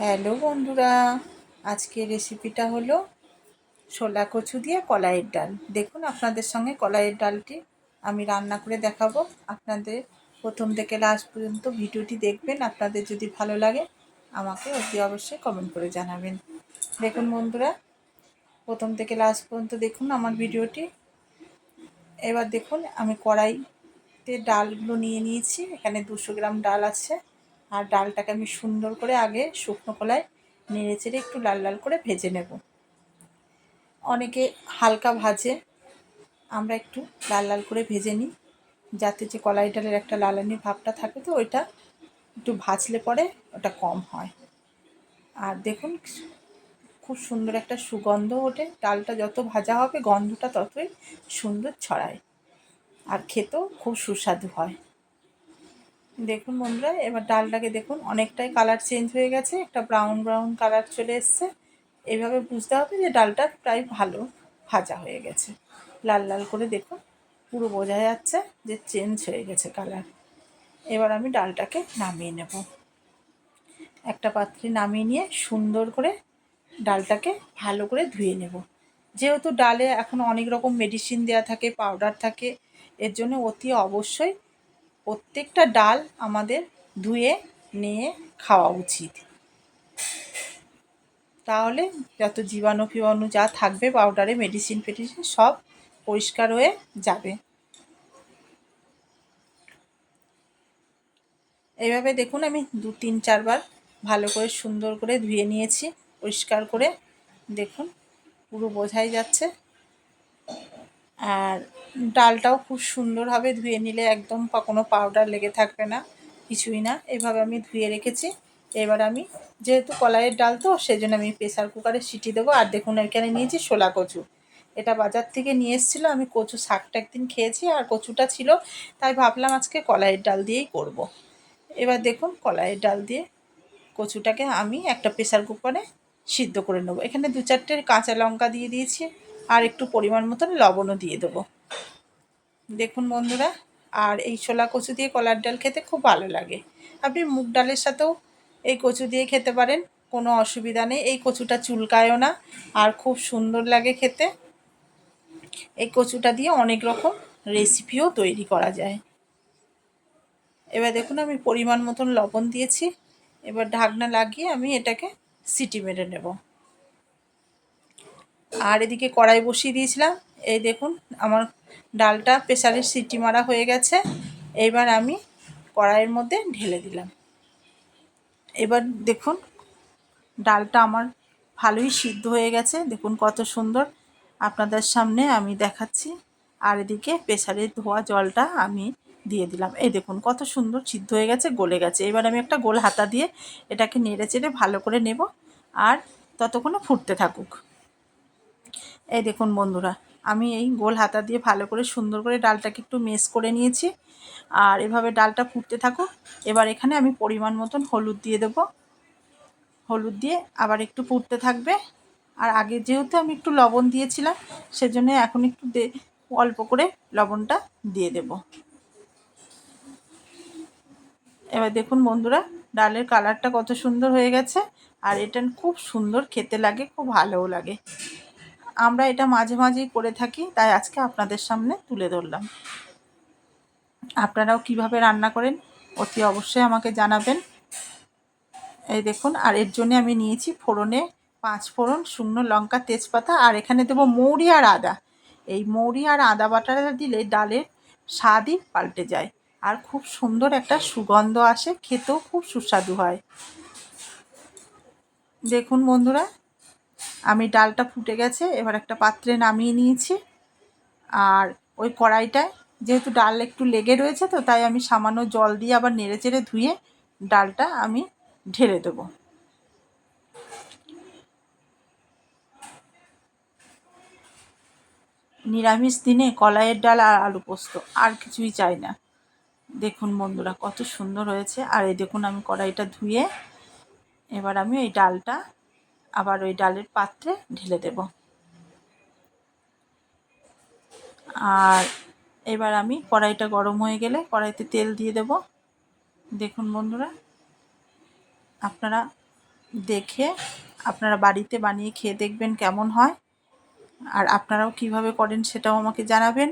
Hello বন্ধুরা আজকে রেসিপিটা হলো ছোলা কচু দিয়ে কলাইয়ের ডাল। দেখুন আপনাদের সঙ্গে কলাইয়ের ডালটি আমি রান্না করে দেখাবো। আপনাদের প্রথম থেকে লাস্ট পর্যন্ত ভিডিওটি দেখবেন। আপনাদের যদি ভালো লাগে, আমাকে অতি অবশ্যই কমেন্ট করে জানাবেন। দেখুন বন্ধুরা, প্রথম থেকে লাস্ট পর্যন্ত দেখুন আমার ভিডিওটি। এবার দেখুন, আমি কড়াইতে ডালগুলো নিয়ে নিয়েছি। এখানে দুশো গ্রাম ডাল আছে। আর ডালটাকে আমি সুন্দর করে আগে শুকনো কলায় নেড়ে চেড়ে একটু লাল লাল করে ভেজে নেব। অনেকে হালকা ভাজে, আমরা একটু লাল লাল করে ভেজে নিই। যাতে যে কলাই ডালের একটা লালানি ভাবটা থাকে তো, ওইটা একটু ভাজলে পরে ওটা কম হয়। আর দেখুন, খুব সুন্দর একটা সুগন্ধ ওঠে। ডালটা যত ভাজা হবে, গন্ধটা ততই সুন্দর ছড়ায়। আর খেতেও খুব সুস্বাদু হয়। দেখুন বন্ধুরা, এবার ডালটাকে দেখুন, অনেকটাই কালার চেঞ্জ হয়ে গেছে, একটা ব্রাউন ব্রাউন কালার চলে এসছে। এভাবে বুঝতে হবে যে ডালটা প্রায় ভালো ভাজা হয়ে গেছে। লাল লাল করে দেখুন, পুরো বোঝা যাচ্ছে যে চেঞ্জ হয়ে গেছে কালার এবার আমি ডালটাকে নামিয়ে নেব। একটা পাত্রে নামিয়ে নিয়ে সুন্দর করে ডালটাকে ভালো করে ধুয়ে নেব। যেহেতু ডালে এখন অনেক রকম মেডিসিন দেওয়া থাকে পাউডার থাকে, এর জন্য অতি অবশ্যই প্রত্যেকটা ডাল আমাদের ধুয়ে, নিয়ে খাওয়া উচিত। তাহলে যত জীবাণু ফিবাণু যা থাকবে পাউডারে মেডিসিন ফেডিসিন সব পরিষ্কার হয়ে যাবে। এইভাবে দেখুন, আমি দু, তিন চারবার ভালো করে সুন্দর করে ধুয়ে নিয়েছি, পরিষ্কার করে। দেখুন, পুরো বোঝাই যাচ্ছে। আর ডালটাও খুব সুন্দরভাবে ধুয়ে নিলে একদম কোনো পাউডার লেগে থাকবে না, কিছুই না। এভাবে আমি ধুয়ে রেখেছি। এবার আমি যেহেতু কলাইয়ের ডাল তো সেই জন্য আমি প্রেসার কুকারে সিটি দেবো। আর দেখুন, এখানে নিয়েছি শোলা কচু। এটা বাজার থেকে নিয়ে এসেছিল। আমি কচু শাকটা একদিন খেয়েছি আর কচুটা ছিল, তাই ভাবলাম আজকে কলাইয়ের ডাল দিয়েই করব। এবার দেখুন, কলাইয়ের ডাল দিয়ে কচুটাকে আমি একটা প্রেসার কুকারে সিদ্ধ করে নেব। এখানে দু চারটে কাঁচা লঙ্কা দিয়ে দিয়েছি। আর একটু পরিমাণ মতন লবণও দিয়ে দেবো। দেখুন বন্ধুরা, আর এই ছোলা কচু দিয়ে কলার ডাল খেতে খুব ভালো লাগে। আপনি মুগ ডালের সাথেও এই কচু দিয়ে খেতে পারেন, কোনো অসুবিধা নেই। এই কচুটা চুলকায়ও না, আর খুব সুন্দর লাগে খেতে। এই কচুটা দিয়ে অনেক রকম রেসিপিও তৈরি করা যায়। এবার দেখুন, আমি পরিমাণ মতন লবণ দিয়েছি। এবার ঢাকনা লাগিয়ে আমি এটাকে সিটি মেরে নেব। আর এদিকে কড়াই বসিয়ে দিয়েছিলাম। এই দেখুন, আমার ডালটা প্রেসারের সিটি মারা হয়ে গেছে। এইবার আমি কড়াইয়ের মধ্যে ঢেলে দিলাম। এবার দেখুন, ডালটা আমার ভালোই সিদ্ধ হয়ে গেছে। দেখুন কত সুন্দর আপনাদের সামনে আমি দেখাচ্ছি। আর এদিকে প্রেসারের ধোয়া জলটা আমি দিয়ে দিলাম। এই দেখুন কত সুন্দর সিদ্ধ হয়ে গেছে, গলে গেছে। এবার আমি একটা গোল হাতা দিয়ে এটাকে নেড়ে চেড়ে ভালো করে নেব। আর ততক্ষণে ফুটতে থাকুক। এই দেখুন বন্ধুরা, আমি এই গোল হাতা দিয়ে ভালো করে সুন্দর করে ডালটাকে একটু মেস করে নিয়েছি। আর এভাবে ডালটা ফুটতে থাকো এবার এখানে আমি পরিমাণ মতন হলুদ দিয়ে দেবো। হলুদ দিয়ে আবার একটু ফুটতে থাকবে। আর আগে যেহেতু আমি একটু লবণ দিয়েছিলাম, সেজন্য এখন একটু অল্প করে লবণটা দিয়ে দেব। এবার দেখুন বন্ধুরা, ডালের কালারটা কত সুন্দর হয়ে গেছে। আর এটা খুব সুন্দর খেতে লাগে, খুব ভালোও লাগে। আমরা এটা মাঝে মাঝেই করে থাকি, তাই আজকে আপনাদের সামনে তুলে ধরলাম। আপনারাও কীভাবে রান্না করেন, অতি অবশ্যই আমাকে জানাবেন। এই দেখুন, আর এর জন্য আমি নিয়েছি ফোড়নে পাঁচ ফোড়ন শুকনো লঙ্কা, তেজপাতা, আর এখানে দেবো মৌরি আর আদা। এই মৌরি আর আদা বাটাটা দিলে ডালের স্বাদই পাল্টে যায়, আর খুব সুন্দর একটা সুগন্ধ আসে, খেতেও খুব সুস্বাদু হয়। দেখুন বন্ধুরা আমি ডালটা ফুটে গেছে, এবার একটা পাত্রে নামিয়ে নিয়েছি। আর ওই কড়াইটায় যেহেতু ডাল একটু লেগে রয়েছে তো, তাই আমি সামান্য জল দিয়ে আবার নেড়ে চেড়ে ধুয়ে ডালটা আমি ঢেলে দেবো। নিরামিষ দিনে কলাইয়ের ডাল আর আলু পোস্ত, আর কিছুই চাই না। দেখুন বন্ধুরা, কত সুন্দর হয়েছে। আর এই দেখুন, আমি কড়াইটা ধুয়ে এবার আমি ওই ডালটা আবার ওই ডালের পাত্রে ঢেলে দেব। আর এবার আমি কড়াইটা গরম হয়ে গেলে কড়াইতে তেল দিয়ে দেব। দেখুন বন্ধুরা, আপনারা দেখে, আপনারা বাড়িতে বানিয়ে খেয়ে দেখবেন কেমন হয়। আর আপনারাও কীভাবে করেন সেটাও আমাকে জানাবেন।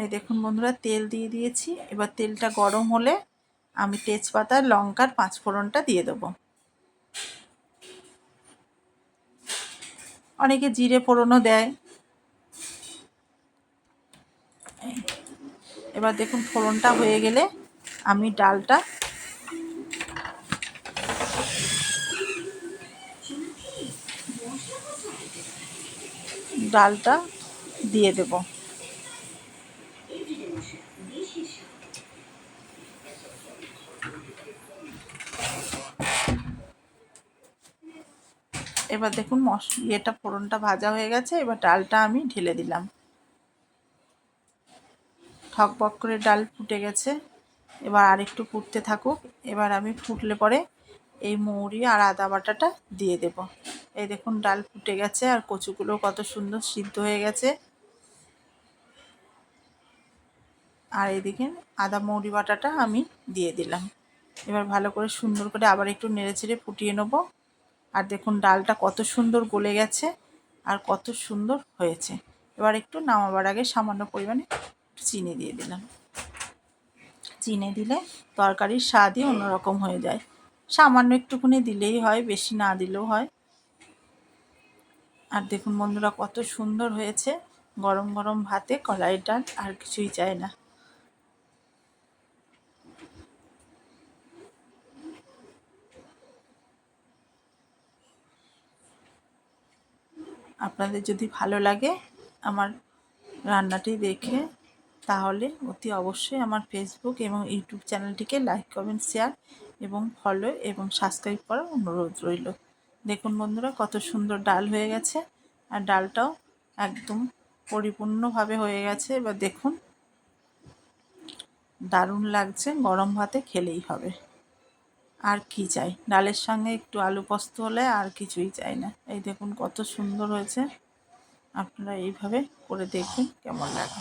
এই দেখুন বন্ধুরা, তেল দিয়ে দিয়েছি। এবার তেলটা গরম হলে আমি তেজপাতা, লঙ্কার পাঁচ ফোড়নটা দিয়ে দেবো। অনেকে জিরে ফোড়নও দেয়। এবার দেখুন ফোড়নটা হয়ে গেলে আমি ডালটা ডালটা দিয়ে দেব। এবার দেখুন মশ, ইয়েটা ফোড়নটা ভাজা হয়ে গেছে, এবার ডালটা আমি ঢেলে দিলাম। ঠকবক করে ডাল ফুটে গেছে, এবার আরেকটু ফুটতে থাকুক। এবার আমি ফুটলে পরে এই মৌরি আর আদা বাটাটা দিয়ে দেব। এই দেখুন ডাল ফুটে গেছে, আর কচুগুলো কত সুন্দর সিদ্ধ হয়ে গেছে। আর এদিকে আদা মৌরি বাটাটা আমি দিয়ে দিলাম। এবার ভালো করে সুন্দর করে আবার একটু নেড়ে চেড়ে ফুটিয়ে নেব। আর দেখুন ডালটা কত সুন্দর গলে গেছে আর কত সুন্দর হয়েছে। এবার একটু নামাবার আগে সামান্য পরিমাণে চিনি দিয়ে দিলাম। চিনি দিলে তরকারির স্বাদই অন্যরকম হয়ে যায়। সামান্য একটুখানি দিলেই হয়, বেশি না দিলেও হয়। আর দেখুন বন্ধুরা কত সুন্দর হয়েছে। গরম গরম ভাতে কলাইয়ের ডাল আর কিছুই চায় না। আপনাদের যদি ভালো লাগে আমার রান্নাটি দেখে, তাহলে অতি অবশ্যই আমার ফেসবুক এবং ইউটিউব চ্যানেলটিকে লাইক কমেন্ট শেয়ার এবং ফলো এবং সাবস্ক্রাইব করার অনুরোধ রইল। দেখুন বন্ধুরা, কত সুন্দর ডাল হয়ে গেছে। আর ডালটাও একদম পরিপূর্ণভাবে হয়ে গেছে। এবার দেখুন, দারুণ লাগছে। গরম ভাতে খেলেই হবে। আর কি চাই? ডালের সঙ্গে একটু আলু পোস্ত হলে আর কিছুই চাই না। এই দেখুন কত সুন্দর হয়েছে। আপনারা এইভাবে করে দেখুন কেমন লাগে।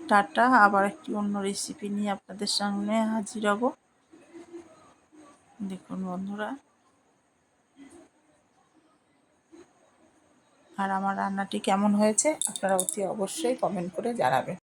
টাটা, আবার একটি অন্য রেসিপি নিয়ে আপনাদের সামনে হাজির হব। দেখুন বন্ধুরা। আর আমার রান্নাটি কেমন হয়েছে আপনারা অতি অবশ্যই কমেন্ট করে জানাবেন।